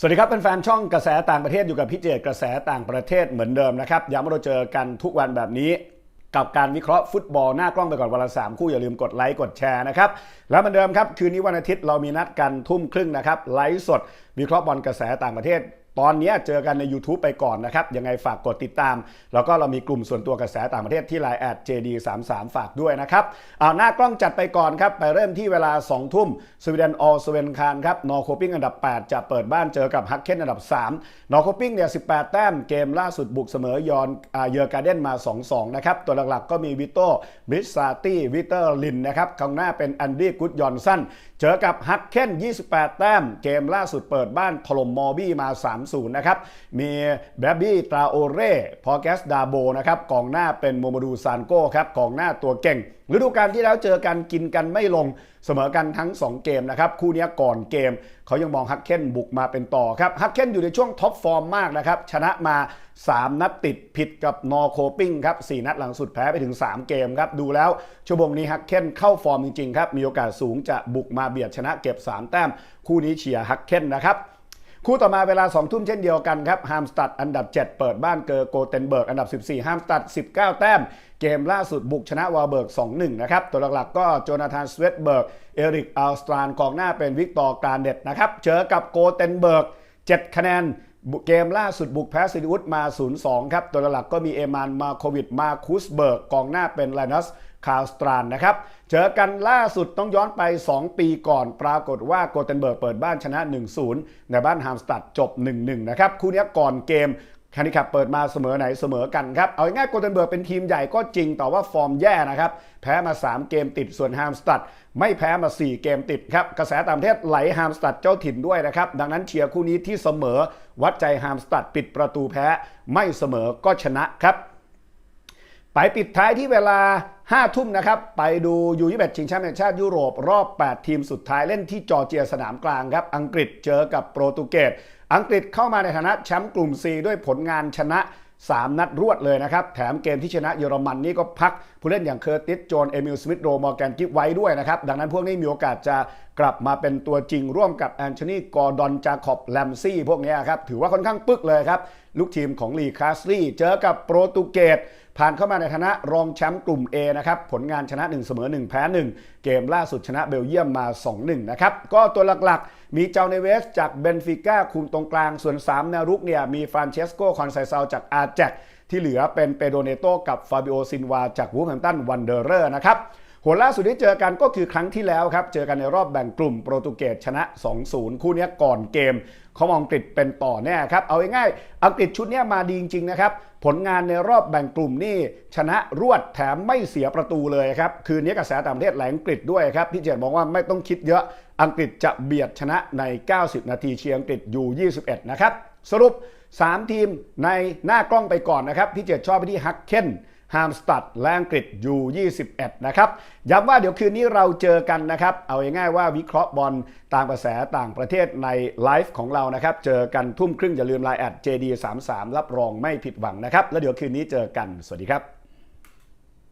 สวัสดีครับเป็นแฟนช่องกระแสต่างประเทศอยู่กับพี่เจตกระแสต่างประเทศเหมือนเดิมนะครับย้ำว่าเราเจอกันทุกวันแบบนี้ กับการวิเคราะห์ฟุตบอลหน้ากล้องไปก่อนวันละสามคู่อย่าลืมกดไลค์กดแชร์นะครับแล้วเหมือนเดิมครับคืนนี้วันอาทิตย์เรามีนัดกันทุ่มครึ่งนะครับไลฟ์สดวิเคราะห์บอลกระแสต่างประเทศ ตอนนี้เจอกันใน YouTube ไปก่อนนะครับ ยังไงฝากกดติดตาม แล้วก็เรามีกลุ่มส่วนตัวกระแสต่างประเทศที่ Line แอด JD33 ฝากด้วยนะครับเอาหน้ากล้องจัดไปก่อนครับ ไปเริ่มที่เวลา 2 ทุ่มสวีเดนออลสเวนคานครับนอร์โคปิ้งอันดับ 8 จะเปิดบ้านเจอกับฮักเคนอันดับ 3 นอร์โคปิ้งเนี่ย18 แต้มเกมล่าสุดบุกเสมอยอนอเยอร์การ์เดนมา 2-2 นะครับตัวหลักๆก็มีวิโต้บริสซาตี้วิเตอร์ลินนะครับข้างหน้าเป็นแอนดี้กุดยอนสันเจอกับฮักเคน28 แต้มเกมล่าสุดเปิดบ้านถล่มมอบี้มา3-0 นะครับ มีแบบบี้ตราโอเร่พอแกสดาโบนะครับกองหน้าเป็นโมโมดูซานโก้ครับกองหน้าตัวเก่งฤดูกาลที่แล้วเจอกันกินกันไม่ลงเสมอกันทั้ง 2 เกมนะครับคู่นี้ก่อนเกม เขายังมองฮักเคนบุกมาเป็นต่อครับฮักเคนอยู่ในช่วงท็อปฟอร์มมากนะครับชนะมา 3 นัดติดผิดกับนอโคปิ้งครับ4นัดหลังสุดแพ้ไปถึง 3 เกมครับดูแล้วชั่วโมงนี้ฮักเคนเข้าฟอร์มจริงๆครับมีโอกาสสูงจะบุกมาเบียดชนะเก็บ 3 แต้ม คู่นี้เชียร์ฮักเคนนะครับ คู่ต่อมาเวลา 2 ทุ่มเช่นเดียวกันครับฮามสตัดอันดับ 7 เปิดบ้านเกอโกเทนเบิร์กอันดับ 14ฮามสตัด 19 แต้ม เกมล่าสุดบุกชนะวาเบิร์ก 2-1 นะครับ ตัวหลักๆก็โจนาธานสเวตเบิร์ก เอริกอัลสตรานกองหน้าเป็นวิกตอร์การเด็ดนะครับ เจอกับโกเทนเบิร์ก 7 คะแนนเกมล่าสุดบุกแพ้ซิลิอุสมา 0-2 ครับ ตัวหลักก็มีเอมานมาโควิดมาคุสเบิร์กกองหน้าเป็นไลนัส คาร์สตรานนะครับ เจอกันล่าสุดต้องย้อนไป 2 ปีก่อน ปรากฏว่าโกเทนเบิร์กเปิดบ้านชนะ 1-0 ในบ้านฮามสตัดจบ 1-1 นะครับ คู่นี้ก่อนเกมแฮนดิแคปเปิดมาเสมอไหนเสมอกันครับ เอาง่ายโกเทนเบิร์กเป็นทีมใหญ่ก็จริงแต่ว่าฟอร์มแย่นะครับ แพ้มา 3 เกมติดส่วนฮามสตัดไม่แพ้มา 4 เกมติดครับ กระแสต่างประเทศไหลฮามสตัดเจ้าถิ่นด้วยนะครับ ดังนั้นเชียร์คู่นี้ที่เสมอ วัดใจฮามสตัดปิดประตูแพ้ ไม่เสมอก็ชนะครับ ไปปิดท้ายที่เวลา 5 ทุ่มนะครับ ไปดูยูยี่เชิงแชมป์แห่งชาติยุโรปรอบ 8 ทีมสุดท้ายเล่นที่จอร์เจียสนามกลางครับ อังกฤษเจอกับโปรตุเกสอังกฤษเข้ามาในฐานะแชมป์กลุ่ม C ด้วยผลงานชนะ 3 นัดรวดเลยนะครับ แถมเกมที่ชนะเยอรมันนี่ก็พักผู้เล่นอย่างเคอร์ติส โจน เอมิล สมิธโรมอร์แกนกิฟไว้ด้วยนะครับ ดังนั้นพวกนี้มีโอกาสจะกลับมาเป็นตัวจริงร่วมกับแอนโทนีกอร์ดอน จาคอบ แลมซี่ พวกนี้ครับ ถือว่าค่อนข้างปึกเลยครับ ลูกทีมของลีคาสลีเจอกับโปรตุเกสผ่านเข้ามาในฐานะรองแชมป์กลุ่ม A นะครับ ผลงานชนะ 1 เสมอ 1 แพ้ 1 เกมล่าสุดชนะเบลเยียมมา 2-1 นะครับ ก็ตัวหลักๆ มีเจ้าเนเวสจากเบนฟิก้าคุมตรงกลาง ส่วน 3 แนวรุกเนี่ยมีฟรานเชสโกคอนไซซาจากอาแจกที่เหลือเป็นเปโดเนโตกับฟาบิโอซินวาจากวูฟแฮมตันวันเดอร์เรอร์นะครับ หัวล่าสุดที่เจอกันก็คือครั้งที่แล้วครับ เจอกันในรอบแบ่งกลุ่มโปรตุเกสชนะ 2-0 คู่นี้ก่อนเกมเขามองอังกฤษเป็นต่อแน่ครับ เอาง่ายๆอังกฤษชุดนี้มาดีจริงๆนะครับ ผลงานในรอบแบ่งกลุ่มนี่ชนะรวดแถมไม่เสียประตูเลยครับ คืนนี้กระแสต่างประเทศแหลงอังกฤษด้วยครับ พี่เจตบอกว่าไม่ต้องคิดเยอะ อังกฤษจะเบียดชนะใน 90 นาทีเชียร์อังกฤษอยู่ 21 นะครับ สรุป 3 ทีมในหน้ากล้องไปก่อนนะครับ พี่เจตชอบไปที่ฮักเคน ฮามสตัดและอังกฤษยู่21นะครับย้ำว่าเดี๋ยวคืนนี้เราเจอกันนะครับ เอาง่ายๆว่าวิเคราะห์บอลตามกระแสต่างประเทศในไลฟ์ของเรานะครับ เจอกันทุ่มครึ่งอย่าลืมไลน์แอด JD33 รับรองไม่ผิดหวังนะครับ แล้วเดี๋ยวคืนนี้เจอกัน สวัสดีครับ